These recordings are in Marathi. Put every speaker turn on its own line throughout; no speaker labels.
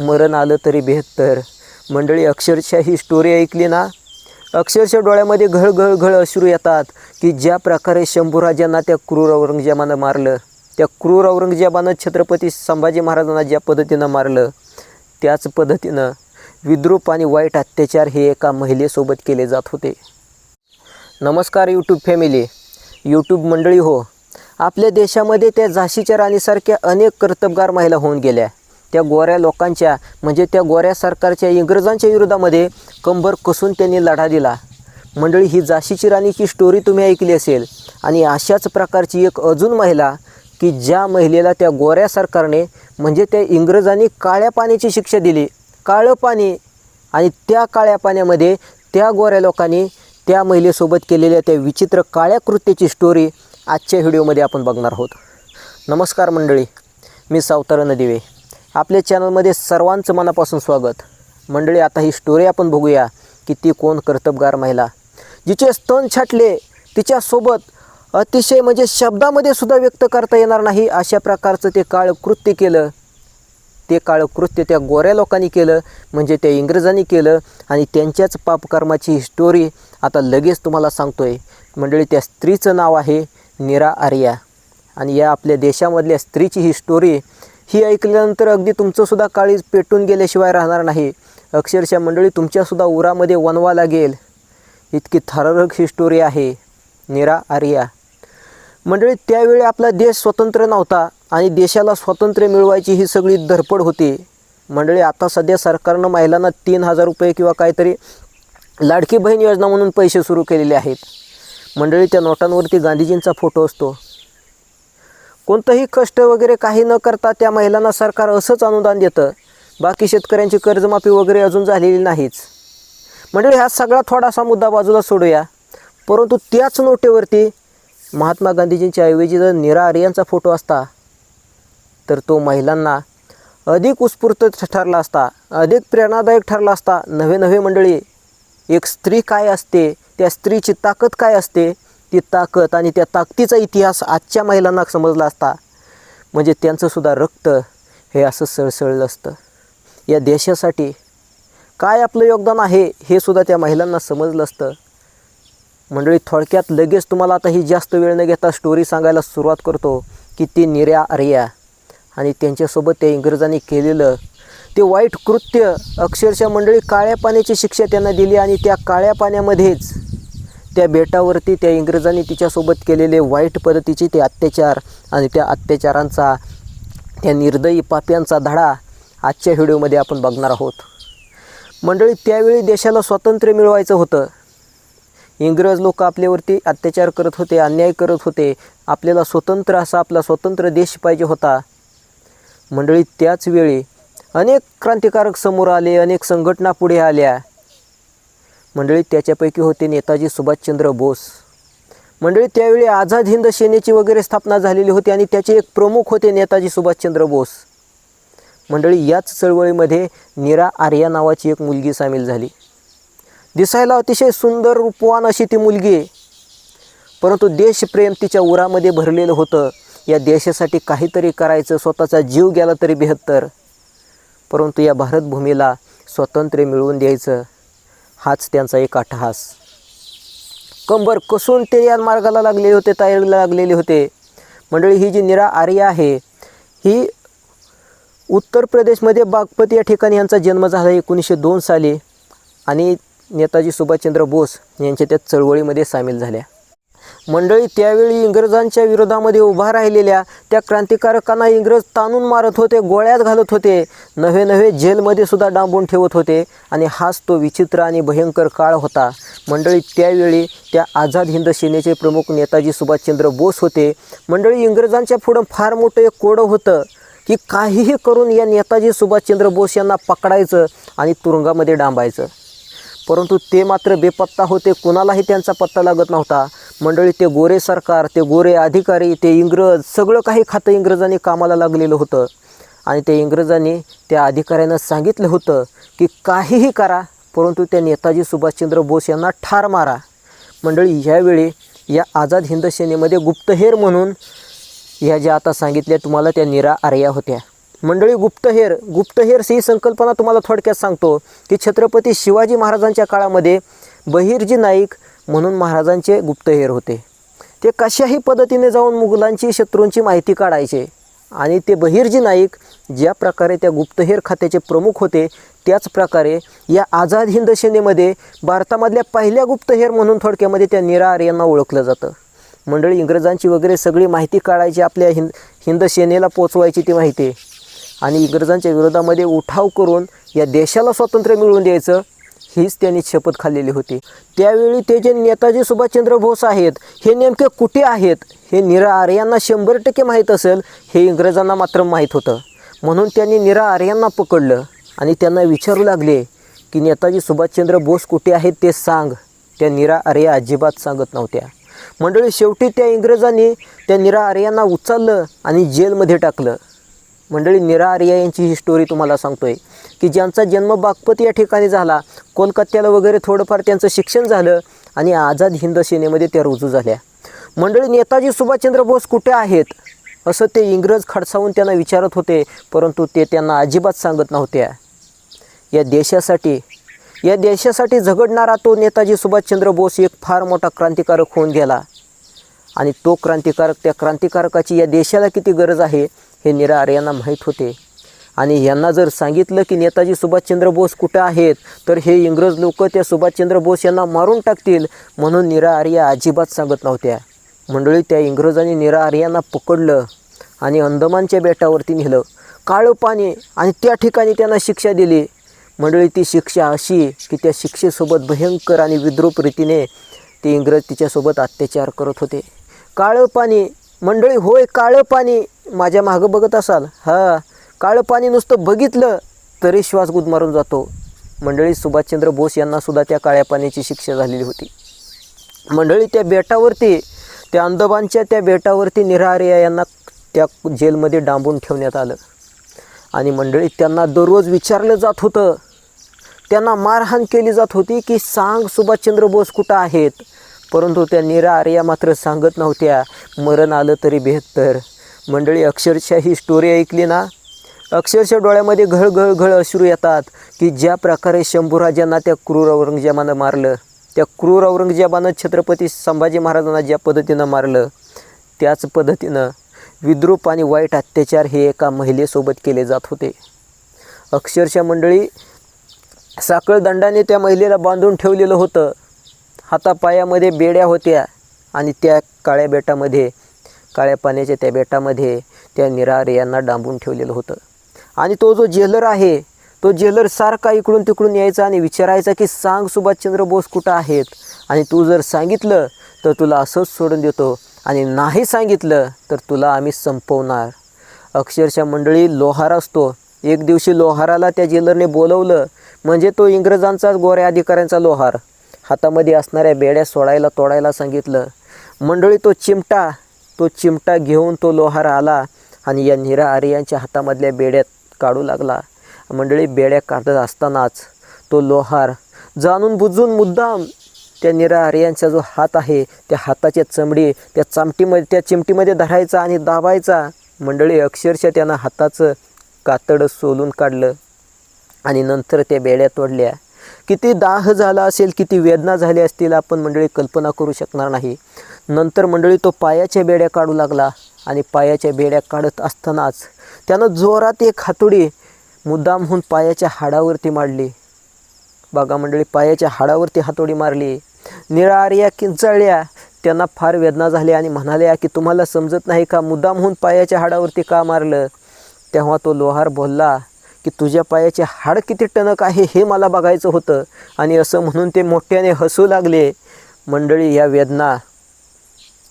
मरण आलं तरी बेहत्तर. मंडळी अक्षरशः ही स्टोरी ऐकली ना? अक्षरशः डोळ्यामध्ये घळ घळ घळ अश्रू येतात की ज्या प्रकारे शंभूराजांना त्या क्रूर औरंगजेबानं मारलं त्या क्रूर औरंगजेबानं छत्रपती संभाजी महाराजांना ज्या पद्धतीनं मारलं त्याच पद्धतीनं विद्रूप आणि वाईट अत्याचार हे एका महिलेसोबत केले जात होते. नमस्कार यूट्यूब फॅमिली यूट्यूब मंडळी हो आपल्या देशामध्ये त्या झाशीच्या राणीसारख्या अनेक कर्तबगार महिला होऊन गेल्या. त्या गोऱ्या लोकांच्या म्हणजे त्या गोऱ्या सरकारच्या इंग्रजांच्या विरोधामध्ये कंबर कसून त्यांनी लढा दिला. मंडळी ही झाशीची राणीची स्टोरी तुम्ही ऐकली असेल. आणि अशाच प्रकारची एक अजून महिला की ज्या महिलेला त्या गोऱ्या सरकारने म्हणजे त्या इंग्रजांनी काळ्या पाण्याची शिक्षा दिली. काळं पाणी आणि त्या काळ्या पाण्यामध्ये त्या गोऱ्या लोकांनी त्या महिलेसोबत केलेल्या त्या विचित्र काळ्या कृत्याची स्टोरी आजच्या व्हिडिओमध्ये आपण बघणार आहोत. नमस्कार मंडळी मी सावतारा नदिवे. आपल्या चॅनलमध्ये सर्वांचं मनापासून स्वागत. मंडळी आता ही स्टोरी आपण बघूया की ती कोण कर्तबगार महिला. जिचे स्तन छाटले तिच्यासोबत अतिशय म्हणजे शब्दामध्ये सुद्धा व्यक्त करता येणार नाही अशा प्रकारचं ते काळ कृत्य केलं. ते काळ कृत्य त्या गोऱ्या लोकांनी केलं म्हणजे त्या इंग्रजांनी केलं आणि त्यांच्याच पापकर्माची ही स्टोरी आता लगेच तुम्हाला सांगतोय. मंडळी त्या स्त्रीचं नाव आहे निरा आर्या. आणि या आपल्या देशामधल्या स्त्रीची ही स्टोरी ही ऐकल्यानंतर अगदी तुमचंसुद्धा काळीज पेटून गेल्याशिवाय राहणार नाही. अक्षरशः मंडळी तुमच्यासुद्धा उरामध्ये वनवा लागेल. इतकी थरारक ही स्टोरी आहे. निरा आर्या. मंडळी त्यावेळी आपला देश स्वतंत्र नव्हता आणि देशाला स्वातंत्र्य मिळवायची ही सगळी धडपड होती. मंडळी आता सध्या सरकारनं महिलांना तीन हजार रुपये किंवा काहीतरी लाडकी बहीण योजना म्हणून पैसे सुरू केलेले आहेत. मंडळी त्या नोटांवरती गांधीजींचा फोटो असतो. कोणतंही कष्ट वगैरे काही न करता त्या महिलांना सरकार असंच अनुदान देतं. बाकी शेतकऱ्यांची कर्जमाफी वगैरे अजून झालेली नाहीच. म्हणजे हा सगळा थोडासा मुद्दा बाजूला सोडूया. परंतु त्याच नोटेवरती महात्मा गांधीजींच्या ऐवजी जर निरा आर्यांचा फोटो असता तर तो महिलांना अधिक उत्स्फूर्त ठरला असता अधिक प्रेरणादायक ठरला असता. नवे नवे मंडळी एक स्त्री काय असते? त्या स्त्रीची ताकद काय असते? ती ताकद आणि त्या ताकदीचा इतिहास आजच्या महिलांना समजला असता म्हणजे त्यांचंसुद्धा रक्त हे असं सळसळलं असतं. या देशासाठी काय आपलं योगदान आहे हे सुद्धा त्या महिलांना समजलं असतं. मंडळी थोडक्यात लगेच तुम्हाला आता ही जास्त वेळ न घेता स्टोरी सांगायला सुरुवात करतो की ती निर्या आर्या आणि त्यांच्यासोबत त्या इंग्रजांनी केलेलं ते वाईट कृत्य अक्षरशः मंडळी काळ्या पाण्याची शिक्षा त्यांना दिली आणि त्या काळ्या पाण्यामध्येच त्या बेटावरती त्या इंग्रजांनी तिच्यासोबत केलेले वाईट पद्धतीचे ते अत्याचार आणि त्या अत्याचारांचा त्या निर्दयी पाप्यांचा धडा आजच्या व्हिडिओमध्ये आपण बघणार आहोत. मंडळी त्यावेळी देशाला स्वातंत्र्य मिळवायचं होतं. इंग्रज लोक आपल्यावरती अत्याचार करत होते अन्याय करत होते. आपल्याला स्वतंत्र असा आपला स्वतंत्र देश पाहिजे होता. मंडळी त्याच वेळी अनेक क्रांतिकारक समोर आले अनेक संघटना पुढे आल्या. मंडळी त्याच्यापैकी होते नेताजी सुभाषचंद्र बोस. मंडळी त्यावेळी आझाद हिंद सेनेची वगैरे स्थापना झालेली होती आणि त्याचे एक प्रमुख होते नेताजी सुभाषचंद्र बोस. मंडळी याच चळवळीमध्ये नीरा आर्या नावाची एक मुलगी सामील झाली. दिसायला अतिशय सुंदर रूपवान अशी ती मुलगी परंतु देशप्रेम तिच्या उरामध्ये भरलेलं होतं. या देशासाठी काहीतरी करायचं स्वतःचा जीव गेला तरी बेहत्तर. परंतु या भारतभूमीला स्वातंत्र्य मिळवून द्यायचं हाच त्यांचा एक अट्टहास. कंबर कसून ते या मार्गाला लागलेले होते तयारीला लागलेले होते. मंडळी ही जी निरा आर्य आहे ही उत्तर प्रदेशमध्ये बागपत या ठिकाणी यांचा जन्म झाला एकोणीसशे दोन साली. आणि नेताजी सुभाषचंद्र बोस यांच्या त्या चळवळीमध्ये सामील झाल्या. मंडळी त्यावेळी इंग्रजांच्या विरोधामध्ये उभा राहिलेल्या त्या क्रांतिकारकांना इंग्रज ताणून मारत होते गोळ्यात घालत होते. नवे नवे जेलमध्ये सुद्धा डांबून ठेवत होते आणि हाच तो विचित्र आणि भयंकर काळ होता. मंडळी त्यावेळी त्या आझाद हिंद सेनेचे प्रमुख नेताजी सुभाषचंद्र बोस होते. मंडळी इंग्रजांच्या पुढं फार मोठं एक कोडं होतं की काहीही करून या नेताजी सुभाषचंद्र बोस यांना पकडायचं आणि तुरुंगामध्ये डांबायचं. परंतु ते मात्र बेपत्ता होते कुणालाही त्यांचा पत्ता लागत नव्हता. मंडळी ते गोरे सरकार ते गोरे अधिकारी ते इंग्रज सगळं काही खातं इंग्रजांनी कामाला लागलेलं होतं. आणि त्या इंग्रजांनी त्या अधिकाऱ्यांना सांगितलं होतं की काहीही करा परंतु त्या नेताजी सुभाषचंद्र बोस यांना ठार मारा. मंडळी ह्यावेळी या आझाद हिंद सेनेमध्ये गुप्तहेर म्हणून ह्या ज्या आता सांगितल्या तुम्हाला त्या निरा आर्या होत्या. मंडळी गुप्तहेर गुप्तहेर ही संकल्पना तुम्हाला थोडक्यात सांगतो की छत्रपती शिवाजी महाराजांच्या काळामध्ये बहिर्जी नाईक म्हणून महाराजांचे गुप्तहेर होते. ते कशाही पद्धतीने जाऊन मुघलांची शत्रूंची माहिती काढायचे आणि ते बहिर्जी नाईक ज्या प्रकारे त्या गुप्तहेर खात्याचे प्रमुख होते त्याच प्रकारे या आझाद हिंद सेनेमध्ये भारतामधल्या पहिल्या गुप्तहेर म्हणून थोडक्यामध्ये त्या निरा आर्यांना ओळखलं जातं. मंडळी इंग्रजांची वगैरे सगळी माहिती काढायची आपल्या हिंद हिंद सेनेला पोचवायची ती माहिती आणि इंग्रजांच्या विरोधामध्ये उठाव करून या देशाला स्वातंत्र्य मिळवून द्यायचं हीच त्यांनी शपथ खाल्लेली होती. त्यावेळी ते जे नेताजी सुभाषचंद्र बोस आहेत हे नेमके कुठे आहेत? हे निरा आर्यांना शंभर टक्के माहीत असेल हे इंग्रजांना मात्र माहीत होतं. म्हणून त्यांनी निरा आर्यांना पकडलं आणि त्यांना विचारू लागले की नेताजी सुभाषचंद्र बोस कुठे आहेत ते सांग. त्या निरा आर्या अजिबात सांगत नव्हत्या. मंडळी शेवटी त्या इंग्रजांनी त्या निरा आर्यांना उचललं आणि जेलमध्ये टाकलं. मंडळी निरा आर्या यांची ही स्टोरी तुम्हाला सांगतोय की ज्यांचा जन्म बागपत या ठिकाणी झाला कोलकात्याला वगैरे थोडंफार त्यांचं शिक्षण झालं आणि आझाद हिंद सेनेमध्ये त्या रुजू झाल्या. मंडळी नेताजी सुभाषचंद्र बोस कुठे आहेत? असं ते इंग्रज खडसावून त्यांना विचारत होते परंतु ते त्यांना अजिबात सांगत नव्हत्या. या देशासाठी या देशासाठी झगडणारा तो नेताजी सुभाषचंद्र बोस एक फार मोठा क्रांतिकारक होऊन गेला. आणि तो क्रांतिकारक त्या क्रांतिकारकाची या देशाला किती गरज आहे हे निरा यांना माहीत होते. आणि यांना जर सांगितलं की नेताजी सुभाषचंद्र बोस कुठं आहेत तर हे इंग्रज लोक त्या सुभाषचंद्र बोस यांना मारून टाकतील म्हणून निरा आर्या अजिबात सांगत नव्हत्या. मंडळी त्या इंग्रजांनी निरा आर्यांना पकडलं आणि अंदमानच्या बेटावरती नेलं. काळं पाणी आणि त्या ठिकाणी त्यांना शिक्षा दिली. मंडळी ती शिक्षा अशी की त्या शिक्षेसोबत भयंकर आणि विद्रूप रीतीने ते इंग्रज तिच्यासोबत अत्याचार करत होते. काळं पाणी मंडळी होय काळं पाणी माझ्या मागं बघत असाल हा काळं पाणी नुसतं बघितलं तरी श्वास गुदमारून जातो. मंडळी सुभाषचंद्र बोस यांनासुद्धा त्या काळ्या पाण्याची शिक्षा झालेली होती. मंडळी त्या बेटावरती त्या अंदमानच्या त्या बेटावरती निरारिया यांना त्या जेलमध्ये डांबून ठेवण्यात आलं. आणि मंडळी त्यांना दररोज विचारलं जात होतं. त्यांना मारहाण केली जात होती की सांग सुभाषचंद्र बोस कुठं आहेत? परंतु त्या निरा आर्या मात्र सांगत नव्हत्या. मरण आलं तरी बेहत्तर. मंडळी अक्षरशः ही स्टोरी ऐकली ना? अक्षरशः डोळ्यामध्ये घळ घळ घळ अश्रू येतात की ज्या प्रकारे शंभूराजांना त्या क्रूर औरंगजेबानं मारलं त्या क्रूर औरंगजेबानं छत्रपती संभाजी महाराजांना ज्या पद्धतीनं मारलं त्याच पद्धतीनं विद्रूप आणि वाईट अत्याचार हे एका महिलेसोबत केले जात होते. अक्षरशः मंडळी साखळदंडाने त्या महिलेला बांधून ठेवलेलं होतं. हातापायामध्ये बेड्या होत्या आणि त्या काळ्या बेटामध्ये काळ्या पाण्याच्या त्या बेटामध्ये त्या निरारे यांना डांबून ठेवलेलं होतं. आणि तो जो जेलर आहे तो जेलर सारखा इकडून तिकडून यायचा आणि विचारायचा की सांग सुभाषचंद्र बोस कुठं आहेत? आणि तू जर सांगितलं तर तुला असंच सोडून देतो. आणि नाही सांगितलं तर तुला आम्ही संपवणार. अक्षरशः मंडळी लोहार असतो. एक दिवशी लोहाराला त्या जेलरने बोलवलं. म्हणजे तो इंग्रजांचाच गोऱ्या अधिकाऱ्यांचा लोहार. हातामध्ये असणाऱ्या बेड्या सोडायला तोडायला सांगितलं. मंडळी तो चिमटा तो चिमटा घेऊन तो लोहार आला आणि या निरा आर्यांच्या हातामधल्या बेड्यात काढू लागला. मंडळी बेड्या काढत असतानाच तो लोहार जाणून बुजून मुद्दाम त्या निरा आर्यांचा जो हात आहे त्या हाताच्या चमडी त्या चामटीमध्ये त्या चिमटीमध्ये धरायचा आणि दाबायचा. मंडळी अक्षरशः त्यानं हाताचं कातडं सोलून काढलं आणि नंतर त्या बेड्या तोडल्या. किती दाह झाला असेल किती वेदना झाल्या असतील आपण मंडळी कल्पना करू शकणार नाही. नंतर मंडळी तो पायाच्या बेड्या काढू लागला आणि पायाच्या बेड्या काढत असतानाच त्यानं जोरात एक हातोडी मुद्दामहून पायाच्या हाडावरती मारली बागा मंडळी पायाच्या हाडावरती हातोडी मारली. निराऱ्या किंचाळल्या. त्यांना फार वेदना झाल्या आणि म्हणाल्या की तुम्हाला समजत नाही का मुद्दामहून पायाच्या हाडावरती का मारलं? तेव्हा तो लोहार बोलला की तुझ्या पायाचे हाड किती टणक आहे हे मला बघायचं होतं आणि असं म्हणून ते मोठ्याने हसू लागले. मंडळी या वेदना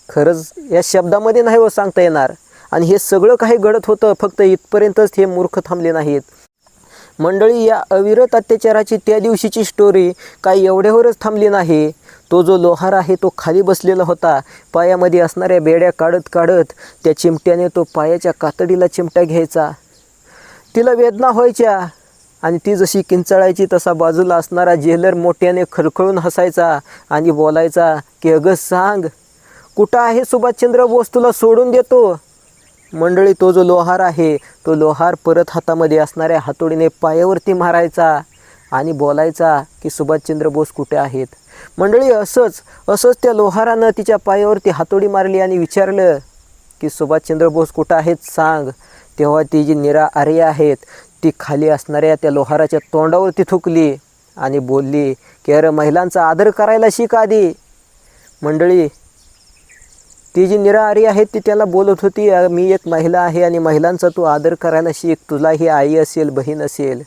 खरंच या शब्दामध्ये नाही हो सांगता येणार. आणि हे सगळं काही घडत होतं फक्त इथपर्यंतच हे मूर्ख थांबले नाहीत. मंडळी या अविरत अत्याचाराची त्या दिवशीची स्टोरी काही एवढ्यावरच थांबली नाही. तो जो लोहार आहे तो खाली बसलेला होता. पायामध्ये असणाऱ्या बेड्या काढत काढत त्या चिमट्याने तो पायाच्या कातडीला चिमटा घ्यायचा. तिला वेदना व्हायच्या. आणि ती जशी किंचाळायची तसा बाजूला असणारा जेलर मोठ्याने खळखळून हसायचा आणि बोलायचा की अगं सांग कुठं आहे सुभाषचंद्र बोस तुला सोडून देतो? मंडळी तो जो लोहार आहे तो लोहार परत हातामध्ये असणाऱ्या हातोडीने पायावरती मारायचा आणि बोलायचा की सुभाषचंद्र बोस कुठे आहेत? मंडळी असंच असंच त्या लोहारानं तिच्या पायावरती हातोडी मारली आणि विचारलं की सुभाषचंद्र बोस कुठं आहेत सांग. तेव्हा ती जी निरा आर्य आहेत ती खाली असणाऱ्या त्या लोहाराच्या तोंडावरती थुकली आणि बोलली की अरे महिलांचा आदर करायला शिक आधी. मंडळी ती जी निरा आहे ती त्याला बोलत होती मी एक महिला आहे आणि महिलांचा तू आदर करायला शिक तुला ही आई असेल बहीण असेल.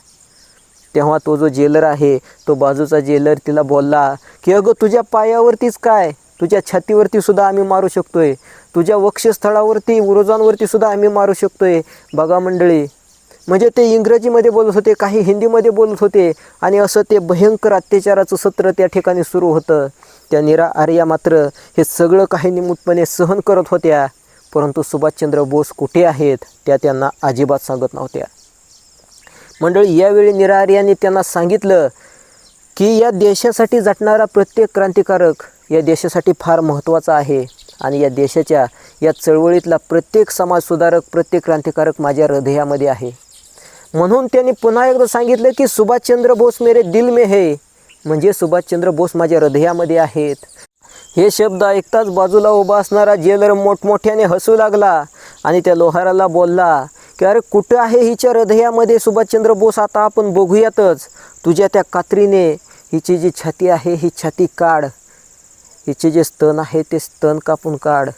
तेव्हा तो जो जेलर आहे तो बाजूचा जेलर तिला बोलला की अगं तुझ्या पायावरतीच काय? तुझ्या छातीवरती सुद्धा आम्ही मारू शकतोय. तुझ्या वक्षस्थळावरती उरोजांवरती सुद्धा आम्ही मारू शकतोय. बघा मंडळी म्हणजे ते इंग्रजीमध्ये बोलत होते काही हिंदीमध्ये बोलत होते आणि असं ते भयंकर अत्याचाराचं सत्र त्या ठिकाणी सुरू होतं. त्या निरा आर्या मात्र हे सगळं काही निमूटपणे सहन करत होत्या. परंतु सुभाषचंद्र बोस कुठे आहेत त्या त्यांना अजिबात सांगत नव्हत्या. मंडळी यावेळी निरा आर्याने त्यांना सांगितलं की या देशासाठी झटणारा प्रत्येक क्रांतिकारक या देशासाठी फार महत्त्वाचा आहे आणि या देशाच्या या चळवळीतला प्रत्येक समाजसुधारक प्रत्येक क्रांतिकारक माझ्या हृदयामध्ये आहे. म्हणून त्यांनी पुन्हा एकदा सांगितलं की सुभाषचंद्र बोस मेरे दिल में है. म्हणजे सुभाषचंद्र बोस माझ्या हृदयामध्ये आहेत. हे शब्द ऐकताच बाजूला उभा असणारा जेलर मोठमोठ्याने हसू लागला आणि त्या लोहाराला बोलला की अरे कुठं आहे हिच्या हृदयामध्ये सुभाषचंद्र बोस? आता आपण बघूयातच. तुझ्या त्या कात्रीने हिची जी छाती आहे ही छाती काढ. हिचे जे स्तन आहे ते स्तन कापून काढ.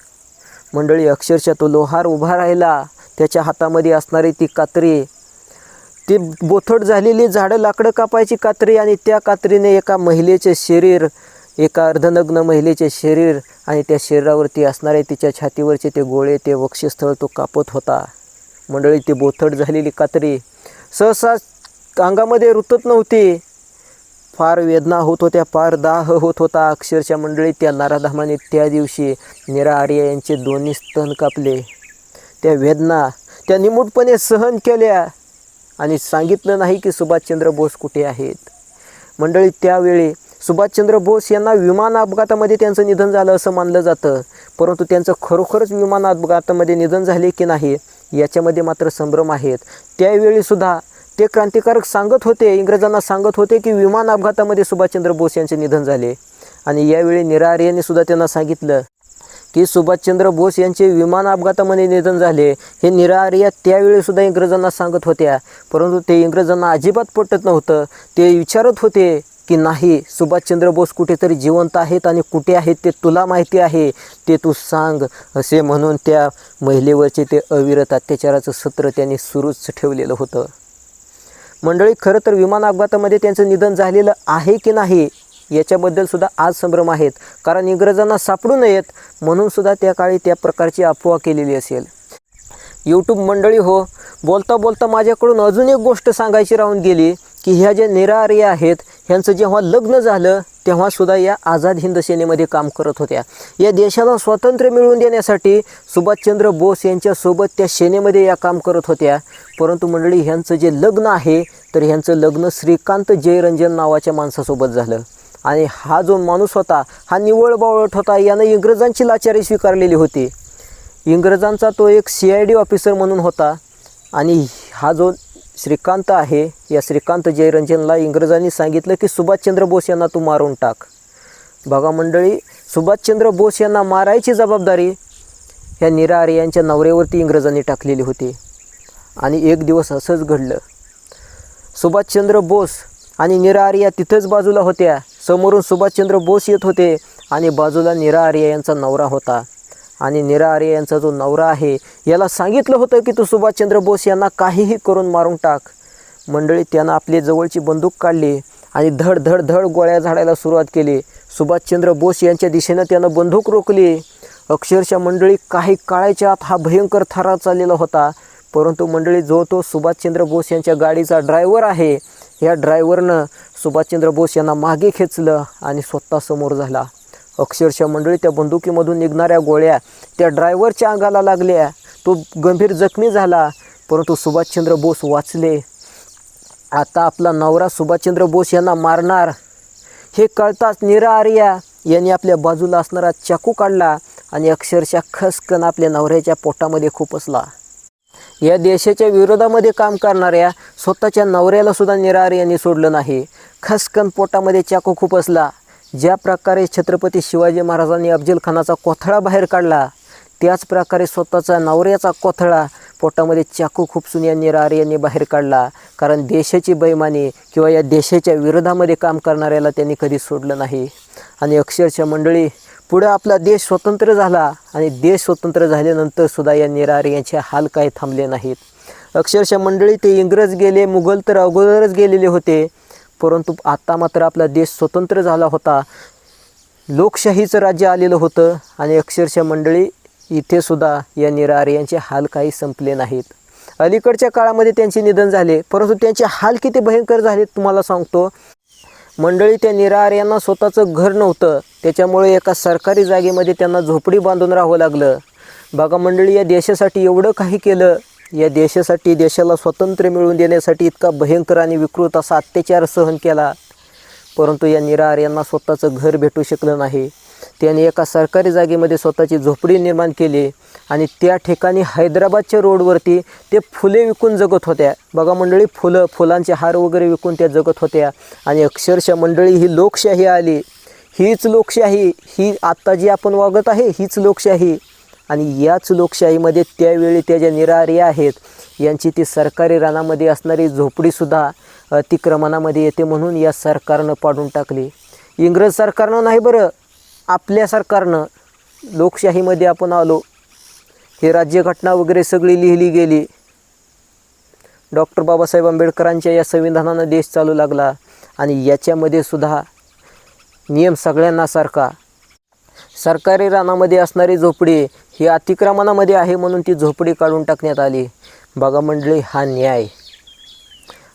मंडळी अक्षरशः तो लोहार उभा राहिला. त्याच्या हातामध्ये असणारी ती कात्री ती बोथट झालेली झाडं लाकडं कापायची कात्री आणि त्या कात्रीने एका महिलेचे शरीर एका अर्धनग्न महिलेचे शरीर आणि त्या शरीरावरती असणारे तिच्या छातीवरचे ते गोळे ते वक्षस्थळ तो कापत होता. मंडळी ती बोथट झालेली कात्री सहसा अंगामध्ये रुतत नव्हती. फार वेदना होत होत्या फार दाह होत होता. अक्षरशः मंडळी त्या नाराधामाने त्या दिवशी निरा आर्य यांचे दोन्ही स्तन कापले. त्या वेदना त्या निमूटपणे सहन केल्या. आणि सांगितलं नाही की सुभाषचंद्र बोस कुठे आहेत. मंडळी त्यावेळी सुभाषचंद्र बोस यांना विमान अपघातामध्ये त्यांचं निधन झालं असं मानलं जातं. परंतु त्यांचं खरोखरच विमान अपघातामध्ये निधन झाले की नाही याच्यामध्ये मात्र संभ्रम आहेत. त्यावेळीसुद्धा ते क्रांतिकारक सांगत होते इंग्रजांना सांगत होते की विमान अपघातामध्ये सुभाषचंद्र बोस यांचे निधन झाले. आणि यावेळी निरार यांनी सुद्धा त्यांना सांगितलं की सुभाषचंद्र बोस यांचे विमान अपघातामध्ये निधन झाले. हे निरार्या त्यावेळी सुद्धा इंग्रजांना सांगत होत्या. परंतु ते इंग्रजांना अजिबात पटत नव्हतं. ते विचारत होते की नाही सुभाषचंद्र बोस कुठेतरी जिवंत आहेत आणि कुठे आहेत ते तुला माहिती आहे. ते तू सांग असे म्हणून त्या महिलेवरचे ते अविरत अत्याचाराचं सत्र त्यांनी सुरूच ठेवलेलं होतं. मंडळी खरं तर विमान अपघातामध्ये त्यांचं निधन झालेलं आहे की नाही? याच्याबद्दल सुद्धा आज संभ्रम आहेत. कारण इंग्रजांना सापडू नयेत म्हणून सुद्धा त्या काळी त्या प्रकारची अफवा केलेली असेल. यूट्यूब मंडळी हो बोलता बोलता माझ्याकडून अजून एक गोष्ट सांगायची राहून गेली की ह्या ज्या निरारे आहेत ह्यांचं जेव्हा लग्न झालं तेव्हासुद्धा या आझाद हिंद सेनेमध्ये काम करत होत्या. या देशाला स्वातंत्र्य मिळवून देण्यासाठी सुभाषचंद्र बोस यांच्यासोबत त्या सेनेमध्ये या काम करत होत्या. परंतु मंडळी ह्यांचं जे लग्न आहे तर ह्यांचं लग्न श्रीकांत जयरंजन नावाच्या माणसासोबत झालं. आणि हा जो माणूस होता हा निवळ बावळट होता यानं इंग्रजांची लाचारी स्वीकारलेली होती. इंग्रजांचा तो एक सी आय डी ऑफिसर म्हणून होता आणि हा जो श्रीकांत आहे या श्रीकांत जयरंजनला इंग्रजांनी सांगितलं की सुभाषचंद्र बोस यांना तू मारून टाक. बघा मंडळी सुभाषचंद्र बोस यांना मारायची जबाबदारी ह्या निरार यांच्या नवऱ्यावरती इंग्रजांनी टाकलेली होती. आणि एक दिवस असंच घडलं. सुभाषचंद्र बोस आणि निरा आर्या तिथंच बाजूला होत्या. समोरून सुभाषचंद्र बोस येत होते आणि बाजूला निरा आर्या यांचा नवरा होता. आणि निरा आर्या यांचा जो नवरा आहे याला सांगितलं होतं की तू सुभाषचंद्र बोस यांना काहीही करून मारून टाक. मंडळी त्यानं आपली जवळची बंदूक काढली आणि धड धड धड गोळ्या झाडायला सुरुवात केली. सुभाषचंद्र बोस यांच्या दिशेनं त्यानं बंदूक रोखली. अक्षरशः मंडळी काही काळाच्या आत हा भयंकर थरार चाललेला होता. परंतु मंडळी जो तो सुभाषचंद्र बोस यांच्या गाडीचा ड्रायव्हर आहे या ड्रायव्हरनं सुभाषचंद्र बोस यांना मागे खेचलं आणि स्वतः समोर झाला. अक्षरशः मंडळी त्या बंदुकीमधून निघणाऱ्या गोळ्या त्या ड्रायव्हरच्या अंगाला लागल्या. तो गंभीर जखमी झाला परंतु सुभाषचंद्र बोस वाचले. आता आपला नवरा सुभाषचंद्र बोस यांना मारणार. हे कळताच निरा आर्या यांनी आपल्या बाजूला असणारा चाकू काढला आणि अक्षरशः खसकन आपल्या नवऱ्याच्या पोटामध्ये खुपसला या देशाच्या विरोधामध्ये काम करणाऱ्या स्वतःच्या नवऱ्याला सुद्धा निरार यांनी सोडलं नाही. खसकन पोटामध्ये चाकू खुपसला ज्या प्रकारे छत्रपती शिवाजी महाराजांनी अफजल खानाचा कोथळा बाहेर काढला त्याच प्रकारे स्वतःचा नवऱ्याचा कोथळा पोटामध्ये चाकू खुपसून या निरार यांनी बाहेर काढला. कारण देशाची बैमानी किंवा या देशाच्या विरोधामध्ये काम करणाऱ्याला त्यांनी कधी सोडलं नाही. आणि अक्षरशः मंडळी पुढं आपला देश स्वतंत्र झाला आणि देश स्वतंत्र झाल्यानंतर सुद्धा या निरारे यांचे हाल काही थांबले नाहीत. अक्षरशः मंडळी ते इंग्रज गेले मुघल तर अगोदरच गेलेले होते. परंतु आत्ता मात्र आपला देश स्वतंत्र झाला होता. लोकशाहीचं राज्य आलेलं होतं आणि अक्षरशः मंडळी इथे सुद्धा या निरार यांचे हाल काही संपले नाहीत. अलीकडच्या काळामध्ये त्यांचे निधन झाले. परंतु त्यांचे हाल किती भयंकर झाले तुम्हाला सांगतो. मंडळी त्या निरार यांना स्वतःचं घर नव्हतं. त्याच्यामुळे एका सरकारी जागेमध्ये त्यांना झोपडी बांधून राहावं लागलं. बघा मंडळी या देशासाठी एवढं काही केलं. या देशासाठी देशाला स्वातंत्र्य मिळवून देण्यासाठी इतका भयंकर आणि विकृत असा अत्याचार सहन केला. परंतु या निरार यांना स्वतःचं घर भेटू शकलं नाही. त्याने एका सरकारी जागेमध्ये स्वतःची झोपडी निर्माण केली आणि त्या ठिकाणी हैदराबादच्या रोडवरती ते फुले विकून जगत होत्या. बघा मंडळी फुलं फुलांचे हार वगैरे विकून त्या जगत होत्या. आणि अक्षरशः मंडळी ही लोकशाही आली. हीच लोकशाही ही आत्ता जी आपण वागत आहे हीच लोकशाही. आणि याच लोकशाहीमध्ये त्यावेळी त्या ज्या निराहारी आहेत यांची ती सरकारी रानामध्ये असणारी झोपडीसुद्धा अतिक्रमणामध्ये येते म्हणून या सरकारनं पाडून टाकली. इंग्रज सरकारनं नाही बरं. आपल्या सरकारनं लोकशाहीमध्ये आपण आलो. हे राज्यघटना वगैरे सगळी लिहिली गेली. डॉक्टर बाबासाहेब आंबेडकरांच्या या संविधानानं देश चालू लागला आणि याच्यामध्ये सुद्धा नियम सगळ्यांना सारखा. सरकारी रानामध्ये असणारी झोपडी ही अतिक्रमणामध्ये आहे म्हणून ती झोपडी काढून टाकण्यात आली. बघा मंडळी हा न्याय.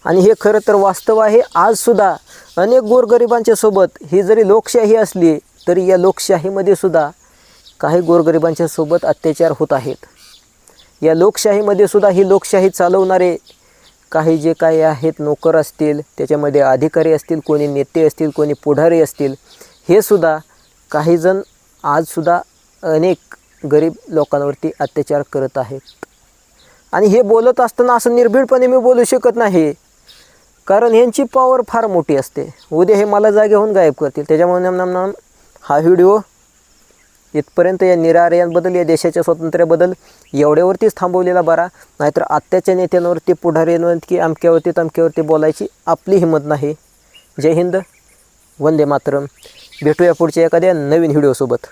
आणि हे खरं तर वास्तव आहे. आजसुद्धा अनेक गोरगरिबांच्या सोबत ही जरी लोकशाही असली तरी या लोकशाहीमध्ये सुद्धा काही गोरगरिबांच्या सोबत अत्याचार होत आहेत. या लोकशाहीमध्ये सुद्धा ही लोकशाही चालवणारे काही जे काही आहेत नोकर असतील त्याच्यामध्ये अधिकारी असतील कोणी नेते असतील कोणी पुढारी असतील हे सुद्धा काहीजण आजसुद्धा अनेक गरीब लोकांवरती अत्याचार करत आहेत. आणि हे बोलत असताना असं निर्भीडपणे मी बोलू शकत नाही. कारण ह्यांची पॉवर फार मोठी असते. उद्या हे मला जागेहून गायब करतील. त्याच्यामुळे नम नम हा व्हिडिओ इथपर्यंत या निरार्यांबद्दल या देशाच्या स्वातंत्र्याबद्दल एवढ्यावरतीच थांबवलेला बरा. नाहीतर आत्याच्या नेत्यांवरती पुढाऱ्यांवरती अमक्यावरती तमक्यावरती बोलायची आपली हिंमत नाही. जय हिंद. वंदे मातरम. भेटूया पुढच्या एखाद्या नवीन व्हिडिओसोबत.